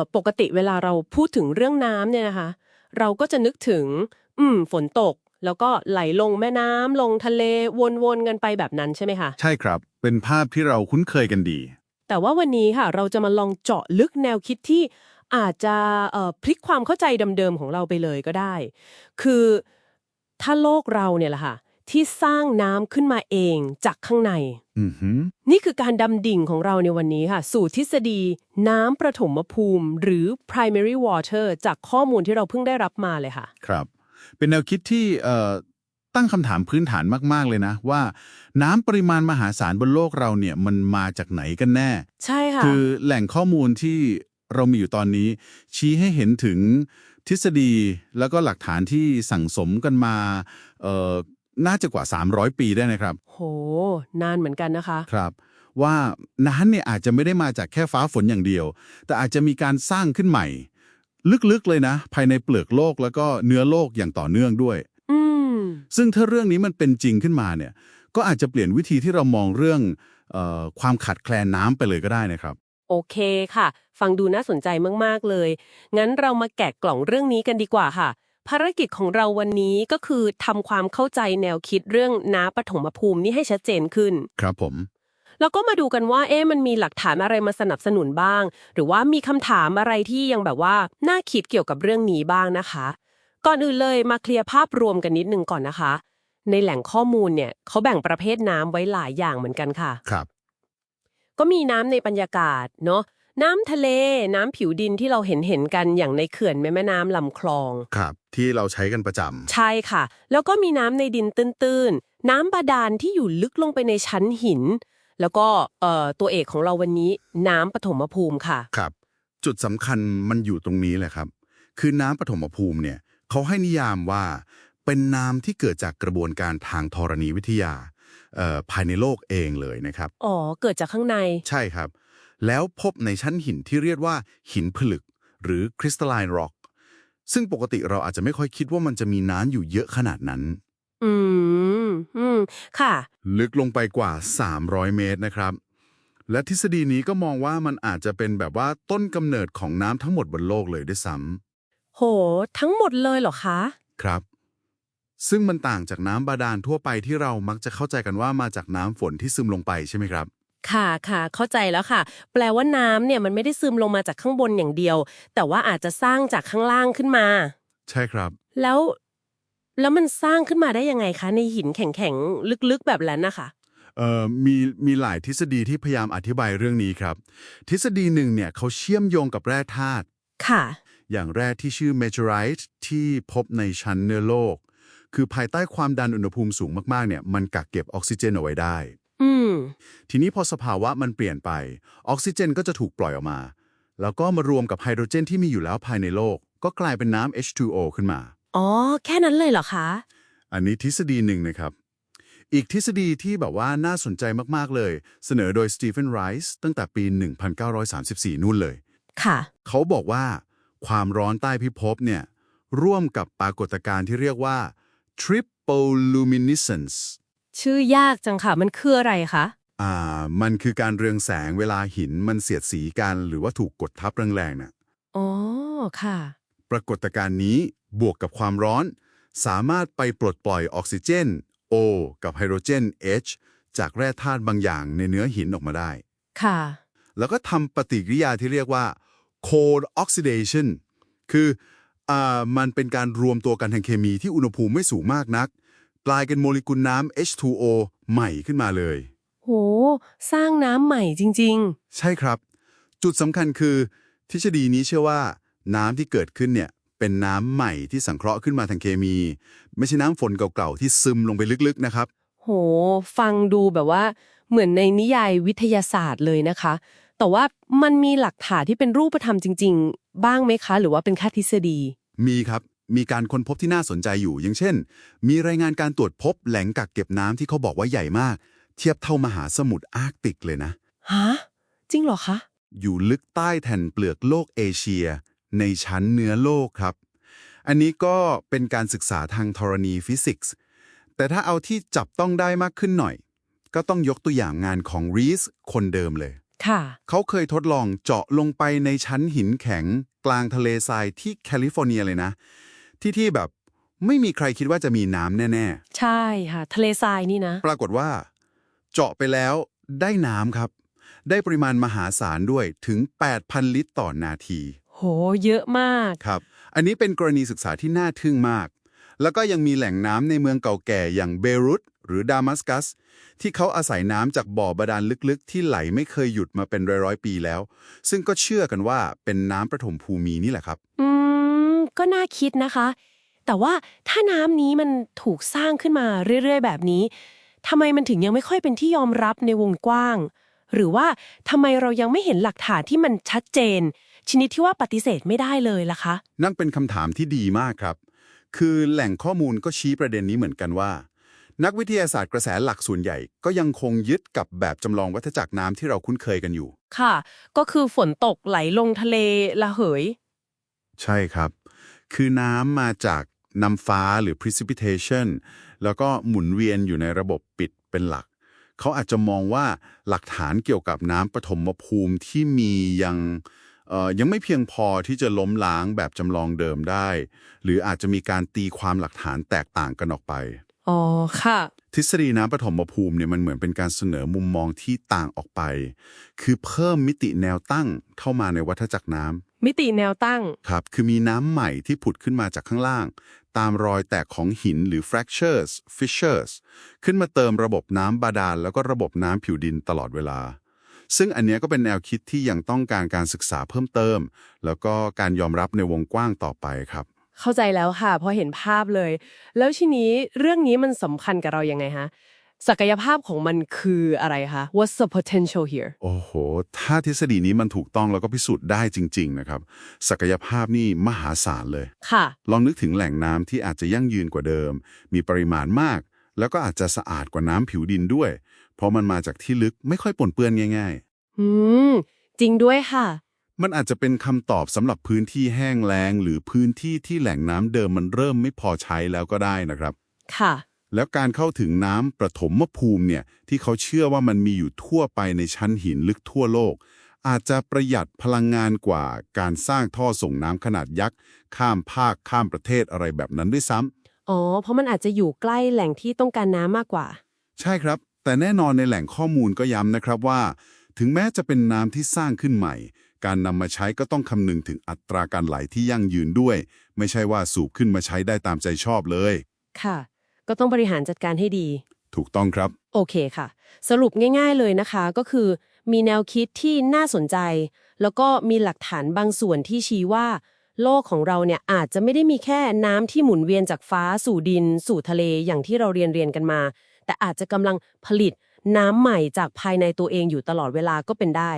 อปกติเวลาเราพูดถึงเรื่องน้ำเนี่ยนะคะ เราก็จะนึกถึง อืม ฝนตก แล้วก็ไหลลงแม่น้ำลงทะเลวนๆกันไปแบบนั้นใช่ไหมคะใช่ครับ เป็นภาพที่เราคุ้นเคยกันดี แต่ว่าวันนี้ค่ะ เราจะมาลองเจาะลึกแนวคิดที่อาจจะเอ่อพลิกความเข้าใจเดิมๆของเราไปเลยก็ได้ คือถ้าโลกเราเนี่ยแหละค่ะ ที่สร้างน้ำขึ้นมาเองจากข้างใน อือหือ นี่คือการดำดิ่งของเราในวันนี้ค่ะ สู่ทฤษฎีน้ำประถมภูมิ หรือ primary water จากข้อมูลที่เราเพิ่งได้รับมาเลยค่ะ ครับ เป็นแนวคิดที่เอ่อตั้งคำถามพื้นฐานมาก ๆ เลยนะ ว่าน้ำปริมาณมหาศาลบนโลกเราเนี่ยมันมาจากไหนกันแน่ ใช่ค่ะ คือแหล่งข้อมูลที่เรามีอยู่ตอนนี้ ชี้ให้เห็นถึงทฤษฎีแล้วก็หลักฐานที่สั่งสมกันมาเอ่อ น่าจะกว่า 300 ปีได้นะครับ โห นานเหมือนกันนะคะ ครับ ว่าน้ำเนี่ยอาจจะไม่ได้มาจากแค่ฟ้าฝนอย่างเดียว แต่อาจจะมีการสร้างขึ้นใหม่ ลึกๆเลยนะ ภายในเปลือกโลกแล้วก็เนื้อโลกอย่างต่อเนื่องด้วย อืม ซึ่งถ้าเรื่องนี้มันเป็นจริงขึ้นมาเนี่ย ก็อาจจะเปลี่ยนวิธีที่เรามองเรื่องเออความขาดแคลนน้ำไปเลยก็ได้นะครับ โอเคค่ะ ฟังดูน่าสนใจมากๆเลย งั้นเรามาแกะกล่องเรื่องนี้กันดีกว่าค่ะ ภารกิจของเราวันนี้ก็คือทำความเข้าใจแนวคิดเรื่องน้ำปฐมภูมินี่ให้ชัดเจนขึ้น ครับผม แล้วก็มาดูกันว่า เอ๊ะมันมีหลักฐานอะไรมาสนับสนุนบ้าง หรือว่ามีคำถามอะไรที่ยังแบบว่าน่าคิดเกี่ยวกับเรื่องนี้บ้างนะคะ ก่อนอื่นเลยมาเคลียร์ภาพรวมกันนิดนึงก่อนนะคะ ในแหล่งข้อมูลเนี่ยเขาแบ่งประเภทน้ำไว้หลายอย่างเหมือนกันค่ะ ครับ ก็มีน้ำในบรรยากาศเนาะ น้ำทะเลน้ำผิวดินที่เราเห็นเห็นๆกันอย่างในเขื่อนแม่แม่น้ำลำคลอง ครับ ที่เราใช้กันประจใช่ค่ะ แล้วก็มีน้ำในดินตื้นๆ น้ำบาดาลที่อยู่ลึกลงไปในชั้นหิน แล้วก็เอ่อตัวเอกของเราวันนี้น้ำปฐมภูมิค่ะำครับ จุดสำคัญมันอยู่ตรงนี้แหละครับ คือน้ำปฐมภูมิเนี่ยเขาให้นิยามว่า เป็นน้ำที่เกิดจากกระบวนการทางธรณีวิทยาเอ่อภายในโลกเองเลยนะครับ อ๋อ เกิดจากข้างใน ใช่ครับ แล้วพบในชั้นหินที่เรียกว่าหินผลึก หรือ crystalline rock ซึ่งปกติเราอาจจะไม่ค่อยคิดว่ามันจะมีน้ำอยู่เยอะขนาดนั้น อืม อืม ค่ะ ลึกลงไปกว่า 300 เมตรนะครับ และทฤษฎีนี้ก็มองว่ามันอาจจะเป็นแบบว่าต้นกำเนิดของน้ำทั้งหมดบนโลกเลยด้วยซ้โห ทั้งหมดเลยเหรอคะำครับ ซึ่งมันต่างจากน้ำบาดาลทั่วไปที่เรามักจะเข้าใจกันว่ามาจากน้ำฝนที่ซึมลงไปใช่ไหมครับ ค่ะค่ะเข้าใจแล้วค่ะ แปลว่าน้ำเนี่ยมันไม่ได้ซึมลงมาจากข้างบนอย่างเดียว แต่ว่าอาจจะสร้างจากข้างล่างขึ้นมา ใช่ครับ แล้ว แล้วมันสร้างขึ้นมาได้ยังไงคะ ในหินแข็งๆ ลึกๆแบบนั้นนะคะเอ่อมีมีหลายทฤษฎีที่พยายามอธิบายเรื่องนี้ครับ ทฤษฎีหนึ่งเนี่ยเขาเชื่อมโยงกับแร่ธาตุค่ะ อย่างแร่ที่ชื่อ meteorite ที่พบในชั้นเนื้อโลก คือภายใต้ความดันอุณหภูมิสูงมากๆเนี่ยมันกักเก็บออกซิเจนเอาไว้ได้อืม ทีนี้พอสภาวะมันเปลี่ยนไป ออกซิเจนก็จะถูกปล่อยออกมา แล้วก็มารวมกับไฮโดรเจนที่มีอยู่แล้วภายในโลก ก็กลายเป็นน้ำ H2O ขึ้นมา อ๋อ แค่นั้นเลยเหรอคะ อันนี้ทฤษฎีหนึ่งนะครับ อีกทฤษฎีที่แบบว่าน่าสนใจมากๆเลย เสนอโดยสตีเฟนไรส์ตั้งแต่ปี 1934 นู่นเลย ค่ะ เขาบอกว่าความร้อนใต้พิภพเนี่ยร่วมกับปรากฏการณ์ที่เรียกว่า triple luminescence ชื่อยากจังค่ะ มันคืออะไรคะ อ่า มันคือการเรืองแสงเวลาหินมันเสียดสีกัน หรือว่าถูกกดทับแรงๆน่ะ อ๋อ ค่ะ ปรากฏการณ์นี้บวกกับความร้อน สามารถไปปลดปล่อยออกซิเจน O กับไฮโดรเจน H จากแร่ธาตุบางอย่างในเนื้อหินออกมาได้ ค่ะ แล้วก็ทำปฏิกิริยาที่เรียกว่า cold oxidation คืออ่ามันเป็นการรวมตัวกันทางเคมีที่อุณหภูมิไม่สูงมากนัก กลายเป็นโมเลกุลน้ำ H2O ใหม่ขึ้นมาเลย โห สร้างน้ำใหม่จริง ใช่ครับ จุดสำคัญคือ ทฤษฎีนี้เชื่อว่า น้ำที่เกิดขึ้นเนี่ย เป็นน้ำใหม่ที่สังเคราะห์ขึ้นมาทางเคมี ไม่ใช่น้ำฝนเก่าๆที่ซึมลงไปลึกๆนะครับ ๆ โห ฟังดูแบบว่า เหมือนในนิยายวิทยาศาสตร์เลยนะคะ แต่ว่ามันมีหลักฐานที่เป็นรูปธรรมจริง ๆ บ้างไหมคะ หรือว่าเป็นแค่ทฤษฎี มีครับ มีการค้นพบที่น่าสนใจอยู่ อย่างเช่น มีรายงานการตรวจพบแหล่งกักเก็บน้ำที่เขาบอกว่าใหญ่มาก เทียบเท่ามหาสมุทรอาร์กติกเลยนะ ฮะ จริงเหรอคะ อยู่ลึกใต้แผ่นเปลือกโลกเอเชีย ในชั้นเนื้อโลกครับ อันนี้ก็เป็นการศึกษาทางธรณีฟิสิกส์ แต่ถ้าเอาที่จับต้องได้มากขึ้นหน่อย ก็ต้องยกตัวอย่างงานของรีสคนเดิมเลย ค่ะ เขาเคยทดลองเจาะลงไปในชั้นหินแข็ง กลางทะเลทรายที่แคลิฟอร์เนียเลยนะ ที่ที่แบบไม่มีใครคิดว่าจะมีน้ำแน่ใช่ค่ะ ทะเลทรายนี่นะๆปรากฏว่า เจาะไปแล้วได้น้ำครับ ได้ปริมาณมหาศาลด้วยถึง 8,000 ลิตรต่อนาที โห เยอะมาก ครับ อันนี้เป็นกรณีศึกษาที่น่าทึ่งมาก แล้วก็ยังมีแหล่งน้ำในเมืองเก่าแก่อย่างเบรุตหรือดามัสกัส ที่เขาอาศัยน้ำจากบ่อบาดาลลึกๆ ที่ไหลไม่เคยหยุดมาเป็นร้อยๆปีแล้ว ซึ่งก็เชื่อกันว่าเป็นน้ำประถมภูมินี่แหละครับ อืม ก็น่าคิดนะคะ แต่ว่าถ้าน้ำนี้มันถูกสร้างขึ้นมาเรื่อยๆ แบบนี้ ทำไมมันถึงยังไม่ค่อยเป็นที่ยอมรับในวงกว้าง หรือว่าทำไมเรายังไม่เห็นหลักฐานที่มันชัดเจน ชนิดที่ว่าปฏิเสธไม่ได้เลยล่ะคะ นั่นเป็นคำถามที่ดีมากครับ คือแหล่งข้อมูลก็ชี้ประเด็นนี้เหมือนกันว่า นักวิทยาศาสตร์กระแสหลักส่วนใหญ่ ก็ยังคงยึดกับแบบจำลองวัฏจักรน้ำที่เราคุ้นเคยกันอยู่ ค่ะ ก็คือฝนตกไหลลงทะเลละเหย ใช่ครับ คือน้ำมาจาก น้ำฟ้าหรือ precipitation แล้วก็หมุนเวียนอยู่ในระบบปิดเป็นหลัก เขาอาจจะมองว่าหลักฐานเกี่ยวกับน้ำปฐมภูมิที่มียังเอ่อยังไม่เพียงพอที่จะล้มล้างแบบจำลองเดิมได้ หรืออาจจะมีการตีความหลักฐานแตกต่างกันออกไป อ๋อค่ะ ทฤษฎีน้ำปฐมภูมิเนี่ยมันเหมือนเป็นการเสนอมุมมองที่ต่างออกไป คือเพิ่มมิติแนวตั้งเข้ามาในวัฏจักรน้ำมิติแนวตั้ง ครับ คือมีน้ำใหม่ที่ผุดขึ้นมาจากข้างล่าง ตามรอยแตกของหินหรือ fractures fissures ขึ้นมาเติมระบบน้ำบาดาลแล้วก็ระบบน้ำผิวดินตลอดเวลา ซึ่งอันเนี้ยก็เป็นแนวคิดที่ยังต้องการการศึกษาเพิ่มเติม แล้วก็การยอมรับในวงกว้างต่อไปครับ เข้าใจแล้วค่ะพอเห็นภาพเลย แล้วทีนี้เรื่องนี้มันสำคัญกับเรายังไงฮะศักยภาพของมันคืออะไรคะ What's the potential here โอ้โห ถ้าทฤษฎีนี้มันถูกต้องแล้วก็พิสูจน์ได้จริง ๆ นะครับ ศักยภาพนี่มหาศาลเลย ค่ะ ลองนึกถึงแหล่งน้ำที่อาจจะยั่งยืนกว่าเดิม มีปริมาณมาก แล้วก็อาจจะสะอาดกว่าน้ำผิวดินด้วย เพราะมันมาจากที่ลึกไม่ค่อยปนเปื้อนง่ายอืม จริงด้วยค่ะๆ มันอาจจะเป็นคำตอบสำหรับพื้นที่แห้งแล้ง หรือพื้นที่ที่แหล่งน้ำเดิมมันเริ่มไม่พอใช้แล้วก็ได้นะครับ ค่ะ แล้วการเข้าถึงน้ำประถมภูมิเนี่ยที่เขาเชื่อว่ามันมีอยู่ทั่วไปในชั้นหินลึกทั่วโลก อาจจะประหยัดพลังงานกว่าการสร้างท่อส่งน้ำขนาดยักษ์ข้ามภาคข้ามประเทศอะไรแบบนั้นด้วยซ้ำอ๋อ เพราะมันอาจจะอยู่ใกล้แหล่งที่ต้องการน้ำมากกว่า ใช่ครับ แต่แน่นอนในแหล่งข้อมูลก็ย้ำนะครับว่า ถึงแม้จะเป็นน้ำที่สร้างขึ้นใหม่ การนำมาใช้ก็ต้องคำนึงถึงอัตราการไหลที่ยั่งยืนด้วย ไม่ใช่ว่าสูบขึ้นมาใช้ได้ตามใจชอบเลย ค่ะ ก็ต้องบริหารจัดการให้ดี ถูกต้องครับ โอเคค่ะ สรุปง่าย ๆเลยนะคะ ก็คือมีแนวคิดที่น่าสนใจ แล้วก็มีหลักฐานบางส่วนที่ชี้ว่า โลกของเราเนี่ยอาจจะไม่ได้มีแค่น้ำที่หมุนเวียนจากฟ้าสู่ดิน สู่ทะเลอย่างที่เราเรียนเรียนกันมา แต่อาจจะกำลังผลิตน้ำใหม่จากภายในตัวเองอยู่ตลอดเวลาก็เป็นได้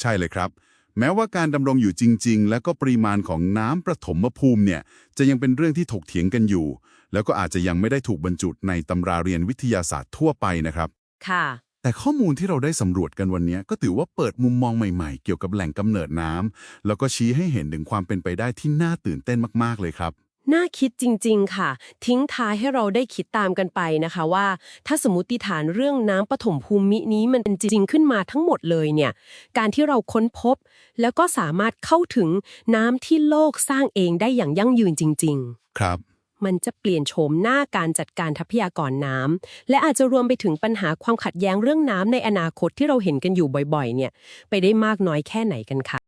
ใช่เลยครับ แม้ว่าการดำรงอยู่จริง ๆ และก็ปริมาณของน้ำประถมภูมิเนี่ยจะยังเป็นเรื่องที่ถกเถียงกันอยู่ แล้วก็อาจจะยังไม่ได้ถูกบรรจุในตำราเรียนวิทยาศาสตร์ทั่วไปนะครับ ค่ะ แต่ข้อมูลที่เราได้สำรวจกันวันนี้ก็ถือว่าเปิดมุมมองใหม่ๆ เกี่ยวกับแหล่งกำเนิดน้ำแล้วก็ชี้ให้เห็นถึงความเป็นไปได้ที่น่าตื่นเต้นมากๆเลยครับ น่าคิดจริง ๆ ค่ะ ทิ้งท้ายให้เราได้คิดตามกันไปนะคะว่า ถ้าสมมติฐานเรื่องน้ำปฐมภูมินี้มันเป็นจริงขึ้นมาทั้งหมดเลยเนี่ย การที่เราค้นพบ แล้วก็สามารถเข้าถึงน้ำที่โลกสร้างเองได้อย่างยั่งยืนจริงครับๆมันจะเปลี่ยนโฉมหน้าการจัดการทรัพยากรน้ำและอาจจะรวมไปถึงปัญหาความขัดแย้งเรื่องน้ำในอนาคตที่เราเห็นกันอยู่บ่อย ๆ เนี่ย ไปได้มากน้อยแค่ไหนกันคะ